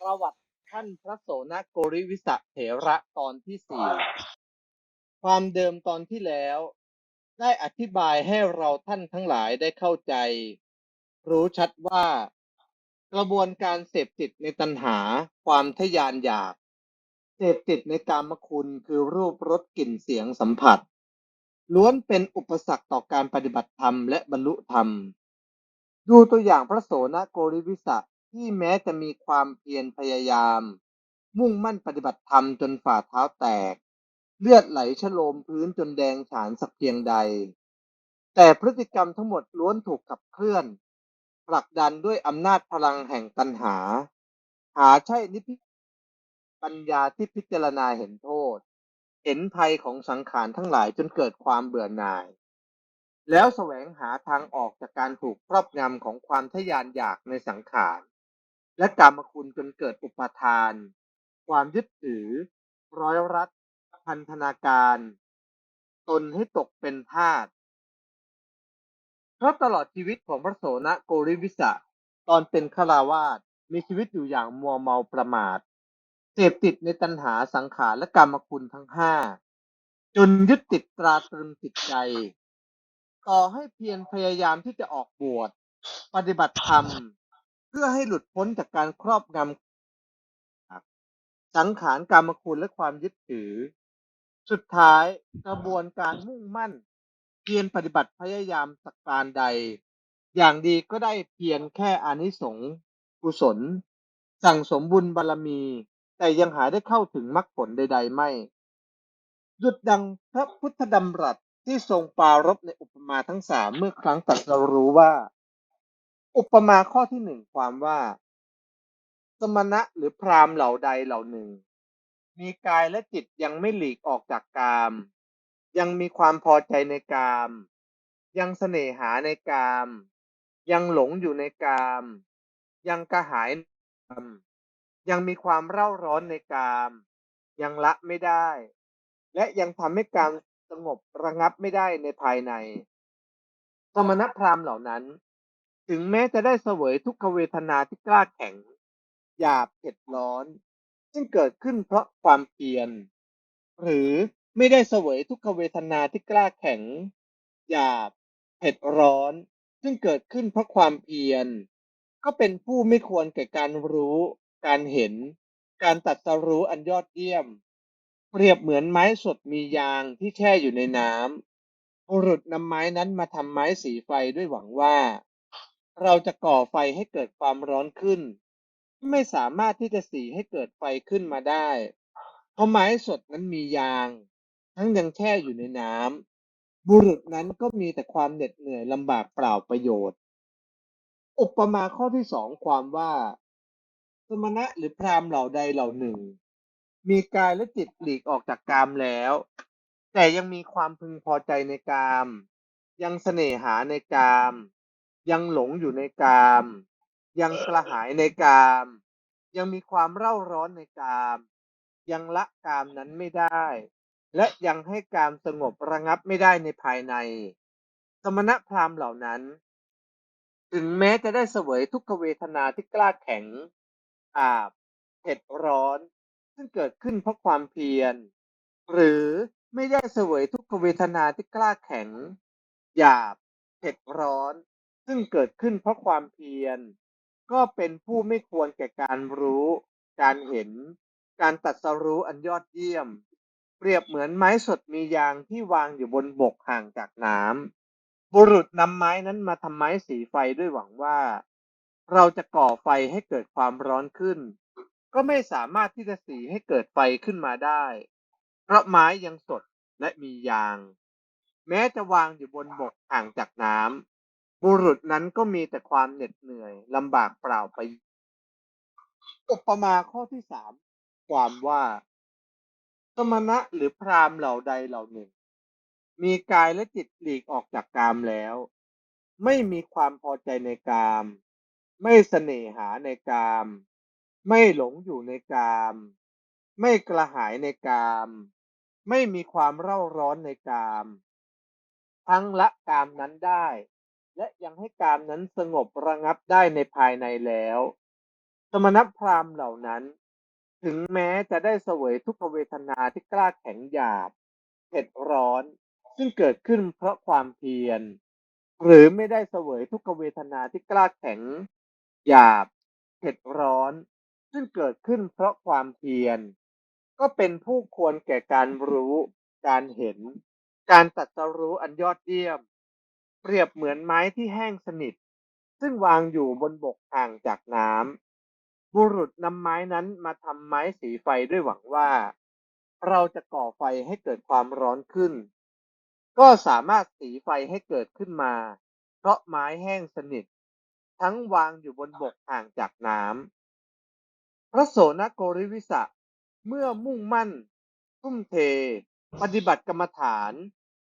ประวัติท่านพระโสนโกริวิสะเถระตอนที่สี่ความเดิมตอนที่แล้ว ได้อธิบายให้เราท่านทั้งหลายได้เข้าใจ รู้ชัดว่า กระบวนการเสพติดในตัณหาความทะยานอยาก เสพติดในกามคุณคือรูปรสกลิ่นเสียงสัมผัส ล้วนเป็นอุปสรรคต่อการปฏิบัติธรรมและบรรลุธรรม ดูตัวอย่างพระโสนโกริวิสะ ที่แม้จะมีความเพียรพยายาม มุ่งมั่นปฏิบัติธรรมจนฝ่าเท้าแตก เลือดไหลชโลมพื้นจนแดงฉานสักเพียงใด แต่พฤติกรรมทั้งหมดล้วนถูกขับเคลื่อนผลักดันด้วยอำนาจพลังแห่งตัณหา หาใช่นิพิปัญญาที่พิจารณาเห็นโทษ เห็นภัยของสังขารทั้งหลายจนเกิดความเบื่อหน่าย แล้วแสวงหาทางออกจากการถูกครอบงำของความทะยานอยากในสังขาร และกรรมคุณจนเกิดอุปาทาน ความยึดถือ ร้อยรัดพันธนาการ ตนให้ตกเป็นทาสเพราะตลอดชีวิตของพระโสนโกริวิสะตอนเป็นฆราวาสมีชีวิตอยู่อย่างมัวเมาประมาทเสพติดในตัณหาสังขารและกรรมคุณทั้งห้าจนยึดติดตราตรึงจิตใจ ต่อให้เพียรพยายามที่จะออกบวชปฏิบัติธรรม พื่อให้หลุดพ้นจากการครอบงำสังขารกรรมคุณและความยึดถือ สุดท้ายกระบวนการมุ่งมั่น เพียรปฏิบัติพยายามสักการใด อย่างดีก็ได้เพียงแค่อานิสงส์กุศล สั่งสมบุญบารมี แต่ยังหาได้เข้าถึงมรรคผลใด ๆ ไม่หยุดดังพระพุทธดำรัสที่ทรงปรารบในอุปมาทั้งสามเมื่อครั้งตรัสรู้ว่า อุปมาข้อที่หนึ่งความว่า สมณะหรือพราหมณ์เหล่าใดเหล่าหนึ่ง มีกายและจิตยังไม่หลีกออกจากกาม ยังมีความพอใจในกาม ยังเสน่หาในกาม ยังหลงอยู่ในกาม ยังกระหายในกามยังมีความเร่าร้อนในกาม ยังละไม่ได้ และยังทำให้การสงบระงับไม่ได้ในภายใน สมณพราหมณ์เหล่านั้น ถึงแม้จะได้เสวยทุกขเวทนาที่กล้าแข็ง หยาบเผ็ดร้อน ซึ่งเกิดขึ้นเพราะความเพียร หรือไม่ได้เสวยทุกขเวทนาที่กล้าแข็ง หยาบเผ็ดร้อน ซึ่งเกิดขึ้นเพราะความเพียร ก็เป็นผู้ไม่ควรแก่การรู้ การเห็น การตัดสรู้อันยอดเยี่ยม เปรียบเหมือนไม้สดมียางที่แช่อยู่ในน้ำบุรุษนำไม้นั้นมาทำไม้สีไฟด้วยหวังว่า เราจะก่อไฟให้เกิดความร้อนขึ้น ไม่สามารถที่จะสีให้เกิดไฟขึ้นมาได้ เพราะไม้สดนั้นมียาง ทั้งยังแช่อยู่ในน้ำบุรุษนั้นก็มีแต่ความเหน็ดเหนื่อยลำบากเปล่าประโยชน์ อุปมาข้อที่สองความว่า สมณะหรือพราหมณ์เหล่าใดเหล่าหนึ่ง มีกายและจิตหลีกออกจากกามแล้ว แต่ยังมีความพึงพอใจในกาม ยังเสน่หาในกาม ยังหลงอยู่ในกาม ยังกระหายในกาม ยังมีความเร่าร้อนในกาม ยังละกามนั้นไม่ได้ และยังให้กามสงบระงับไม่ได้ในภายใน สมณพราหมณ์เหล่านั้น ถึงแม้จะได้เสวยทุกขเวทนาที่กล้าแข็ง อาบเผ็ดร้อน ซึ่งเกิดขึ้นเพราะความเพียร หรือไม่ได้เสวยทุกขเวทนาที่กล้าแข็ง หยาบเผ็ดร้อน ซึ่งเกิดขึ้นเพราะความเพียร ก็เป็นผู้ไม่ควรแก่การรู้ การเห็น การตัดสรู้อันยอดเยี่ยม เปรียบเหมือนไม้สดมียางที่วางอยู่บนบกห่างจากน้ำบุรุษนำไม้นั้นมาทำไม้สีไฟด้วยหวังว่า เราจะก่อไฟให้เกิดความร้อนขึ้น ก็ไม่สามารถที่จะสีให้เกิดไฟขึ้นมาได้ เพราะไม้ยังสดและมียาง แม้จะวางอยู่บนบกห่างจากน้ำ บุรุษนั้นก็มีแต่ความเหน็ดเหนื่อยลำบากเปล่าไปอุปมาข้อที่สามความว่า สมณะหรือพราหมณ์เหล่าใดเหล่าหนึ่ง มีกายและจิตหลีกออกจากกามแล้ว ไม่มีความพอใจในกาม ไม่เสน่หาในกาม ไม่หลงอยู่ในกาม ไม่กระหายในกาม ไม่มีความเร่าร้อนในกาม ทั้งละกามนั้นได้ และยังให้กามนั้นสงบระงับได้ในภายในแล้ว สมณพราหมณ์เหล่านั้น ถึงแม้จะได้เสวยทุกขเวทนาที่กล้าแข็งหยาบเผ็ดร้อน ซึ่งเกิดขึ้นเพราะความเพียร หรือไม่ได้เสวยทุกขเวทนาที่กล้าแข็งหยาบเผ็ดร้อน ซึ่งเกิดขึ้นเพราะความเพียร ก็เป็นผู้ควรแก่การรู้ การเห็น การตัดสรู้อันยอดเยี่ยม เปรียบเหมือนไม้ที่แห้งสนิท ซึ่งวางอยู่บนบกห่างจากน้ำบุรุษนำไม้นั้นมาทำไม้สีไฟด้วยหวังว่า เราจะก่อไฟให้เกิดความร้อนขึ้น ก็สามารถสีไฟให้เกิดขึ้นมา เพราะไม้แห้งสนิท ทั้งวางอยู่บนบกห่างจากน้ำพระโสนโกริวิสะเมื่อมุ่งมั่น ทุ่มเท ปฏิบัติกรรมฐาน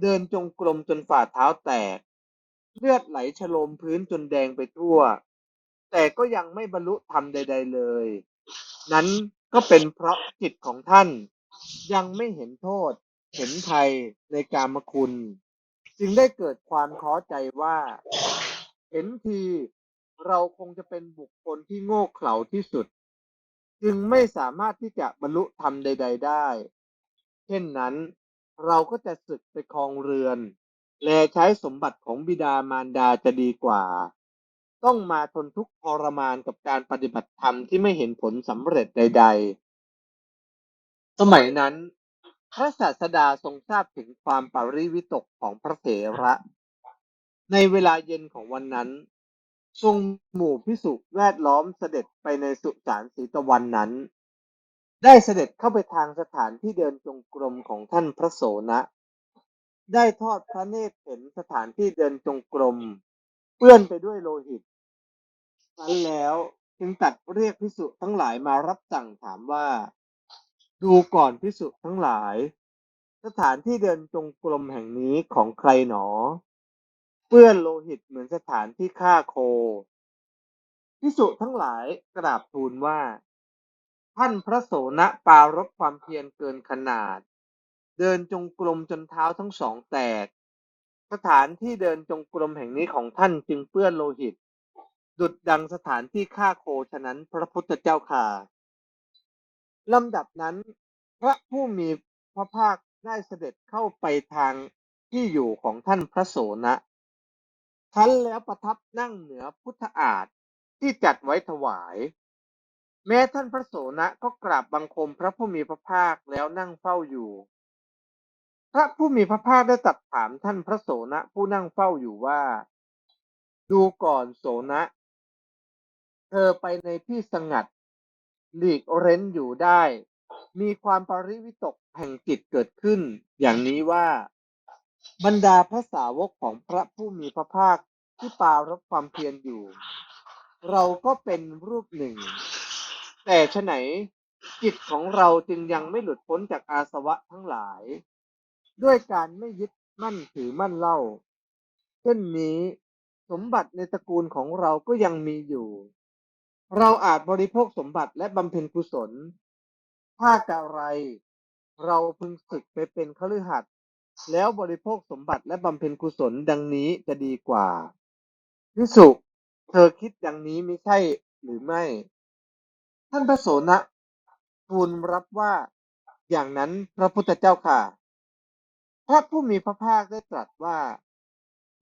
เดินจงกรมจนฝ่าเท้าแตก เลือดไหลฉโลมพื้นจนแดงไปทั่ว แต่ก็ยังไม่บรรลุธรรมใด ๆเลย นั้นก็เป็นเพราะจิตของท่านยังไม่เห็นโทษ เห็นภัยในกามคุณ จึงได้เกิดความท้อใจว่า เห็นทีเราคงจะเป็นบุคคลที่โง่เขลาที่สุด จึงไม่สามารถที่จะบรรลุธรรมใด ๆ ได้ เช่นนั้นเราก็จะศึกไปครองเรือน แลใช้สมบัติของบิดามารดาจะดีกว่า ต้องมาทนทุกข์ทรมานกับการปฏิบัติธรรมที่ไม่เห็นผลสำเร็จใด ๆ สมัยนั้น พระศาสดาทรงทราบถึงความปริวิตกของพระเถระ ในเวลาเย็นของวันนั้น ทรงหมู่พิสุแวดล้อมเสด็จไปในสุสานสีตะวันนั้น ได้เสด็จเข้าไปทางสถานที่เดินจงกรมของท่านพระโสนะ ได้ทอดพระเนตรเห็นสถานที่เดินจงกรมเปื้อนไปด้วยโลหิตนั้นแล้วจึงตัดเรียกพิสุทั้งหลายมารับสั่งถามว่า ดูก่อนพิสุทั้งหลาย สถานที่เดินจงกรมแห่งนี้ของใครหนอ เปื้อนโลหิตเหมือนสถานที่ฆ่าโคพิสุทั้งหลายกราบทูลว่า ท่านพระโสนะปรารบความเพียรเกินขนาด เดินจงกรมจนเท้าทั้งสองแตก สถานที่เดินจงกรมแห่งนี้ของท่านจึงเปื้อนโลหิต ดุดดังสถานที่ฆ่าโคฉะนั้นพระพุทธเจ้าค่ะลำดับนั้น พระผู้มีพระภาคได้เสด็จเข้าไปทางที่อยู่ของท่านพระโสนะทันแล้วประทับนั่งเหนือพุทธอาฏที่จัดไว้ถวาย แม้ท่านพระโสนะก็กราบบังคมพระผู้มีพระภาคแล้วนั่งเฝ้าอยู่ พระผู้มีพระภาคได้ตรัสถามท่านพระโสนะผู้นั่งเฝ้าอยู่ว่า ดูก่อนโสนะ เธอไปในที่สงัด หลีกเร้นอยู่ได้ มีความปริวิตกแห่งจิตเกิดขึ้น อย่างนี้ว่า บรรดาพระสาวกของพระผู้มีพระภาคที่ปรารบความเพียรอยู่ เราก็เป็นรูปหนึ่ง แต่ฉะไหนจิตของเราจึงยังไม่หลุดพ้นจากอาสวะทั้งหลาย ด้วยการไม่ยึดมั่นถือมั่นเล่า เช่นนี้สมบัติในตระกูลของเราก็ยังมีอยู่ เราอาจบริโภคสมบัติและบำเพ็ญกุศล ถ้ากะไร เราพึงศึกไปเป็นคฤหัสถ์แล้วบริโภคสมบัติและบำเพ็ญกุศลดังนี้จะดีกว่าพิสุเธอคิดดังนี้ไม่ใช่หรือไม่ ท่านพระโสนะทูลรับว่าอย่างนั้นพระพุทธเจ้าค่ะ พระผู้มีพระภาคได้ตรัสว่า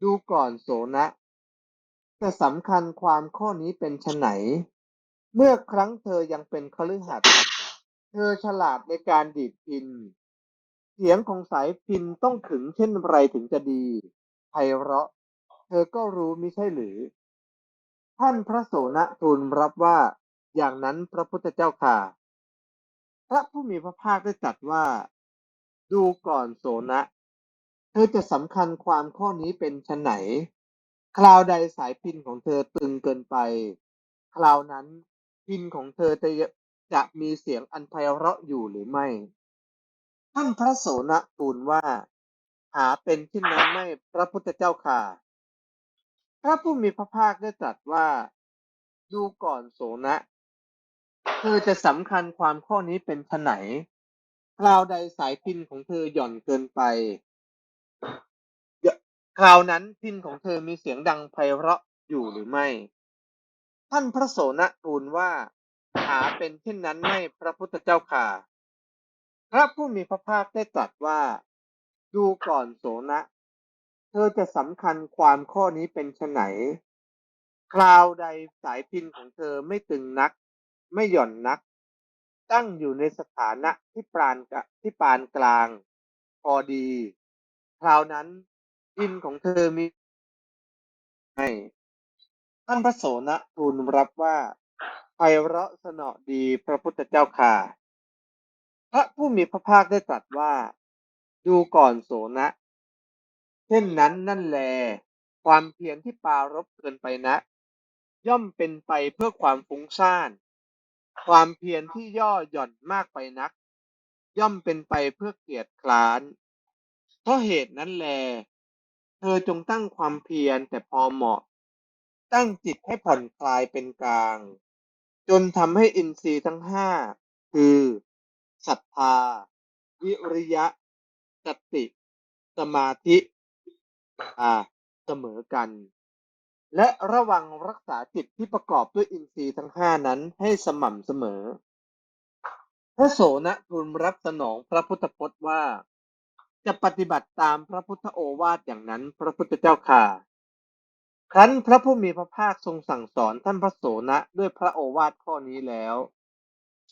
ดูก่อนโสนะจะสำคัญความข้อนี้เป็นไฉนเมื่อครั้งเธอยังเป็นคฤหัสถ์เธอฉลาดในการดีดพิน เสียงของสายพินต้องขึงเช่นไรถึงจะดีไพเราะ เธอก็รู้มิใช่หรือ ท่านพระโสนะทูลรับว่าอย่างนั้นพระพุทธเจ้าค่ะ พระผู้มีพระภาคได้ตรัสว่า ดูก่อนโสนะ ธอจะสำคัญความข้อนี้เป็นชไฉนคราวใดสายพินของเธอตึงเกินไป คราวนั้นพินของเธอจะจะมีเสียงอันไพเราะอยู่หรือไม่ ท่านพระโสนะทูลว่า หาเป็นเช่นนั้นไม่พระพุทธเจ้าค่ะ พระผู้มีพระภาคได้ตรัสว่า ดูก่อนโสนะ เธอจะสำคัญความข้อนี้เป็นไฉนคราวใดสายพินของเธอหย่อนเกินไป คราวนั้นพินของเธอมีเสียงดังไพเราะอยู่หรือไม่ ท่านพระโสนทูลว่า หาเป็นเช่นนั้นไม่พระพุทธเจ้าค่ะ พระผู้มีพระภาคได้ตรัสว่า ดูก่อนโสนะ เธอจะสำคัญความข้อนี้เป็นไฉนคราวใดสายพินของเธอไม่ตึงนัก ไม่หย่อนนัก ตั้งอยู่ในสถานะที่ปานกะที่ปานกลาง พอดี คราวนั้น พินของเธอมีให้ท่านพระโสนะทูลรับว่าไพเราะสนอดีพระพุทธเจ้าค่ะ พระผู้มีพระภาคได้ตรัสว่า ดูก่อนโสนะ เช่นนั้นนั่นแล ความเพียรที่ปารบเกินไปนะ ย่อมเป็นไปเพื่อความฟุ้งซ่าน ความเพียรที่ย่อหย่อนมากไปนัก ย่อมเป็นไปเพื่อเกียจคร้าน เพราะเหตุนั้นแล เธอจงตั้งความเพียรแต่พอเหมาะ ตั้งจิตให้ผ่อนคลายเป็นกลาง จนทำให้อินทรีย์ทั้งห้าคือศรัทธา วิริยะสติ สมาธิอ่าเสมอกัน และระวังรักษาจิตที่ประกอบด้วยอินทรีย์ทั้งห้านั้นให้สม่ำเสมอ พระโสนทูลรับสนองพระพุทธพจน์ว่า จะปฏิบัติตามพระพุทธโอวาทอย่างนั้นพระพุทธเจ้าค่ะ ครั้นพระผู้มีพระภาคทรงสั่งสอนท่านพระโสนะด้วยพระโอวาทข้อนี้แล้ว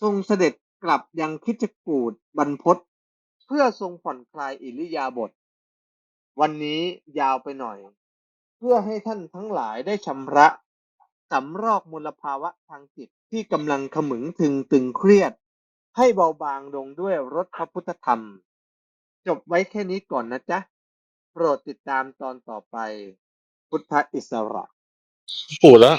ทรงเสด็จกลับยังคิจกูดบรรพตเพื่อทรงผ่อนคลายอิริยาบถวันนี้ยาวไปหน่อย เพื่อให้ท่านทั้งหลายได้ชำระสำรอกมลภาวะทางจิตที่กำลังขมึงถึงตึงเครียด ให้เบาบางลงด้วยรถพระพุทธธรรม จบไว้แค่นี้ก่อนนะจ๊ะ โปรดติดตามตอนต่อไป พุทธอิสระ ปู่แล้ว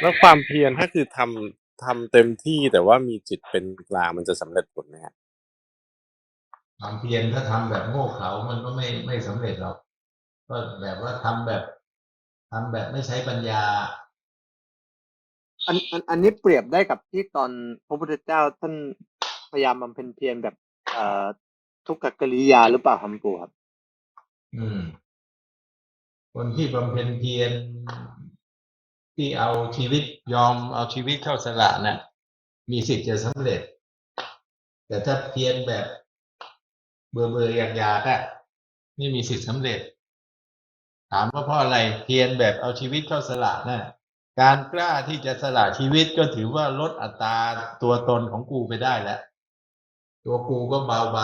แล้วความเพียรถ้าคือทำทำเต็มที่แต่ว่ามีจิตเป็นกลางมันจะสำเร็จผลไหมครับความเพียรถ้าทำแบบโง่เขลามันก็ไม่ไม่สำเร็จหรอกก็แบบว่าทำแบบทำแบบไม่ใช้ปัญญา อันอันอันนี้เปรียบได้กับที่ตอนพระพุทธเจ้าท่านพยายามบำเพ็ญเพียรแบบ เอ่อ ทุกขกริยาหรือเปล่าครับปู่ครับ อืม คนที่บำเพ็ญเพียรที่เอาชีวิตยอมเอาชีวิตเข้าสละน่ะ มีสิทธิ์จะสำเร็จ แต่ถ้าเพียรแบบเบื่อเบื่ออยากอยากๆอะไม่มีสิทธิ์สำเร็จ ถามว่าเพราะอะไรเพียรแบบเอาชีวิตเข้าสละน่ะการกล้าที่จะสละชีวิตก็ถือว่าลดอัตราตัวตนของกูไปได้แล้ว ตัวกูก็เบาบ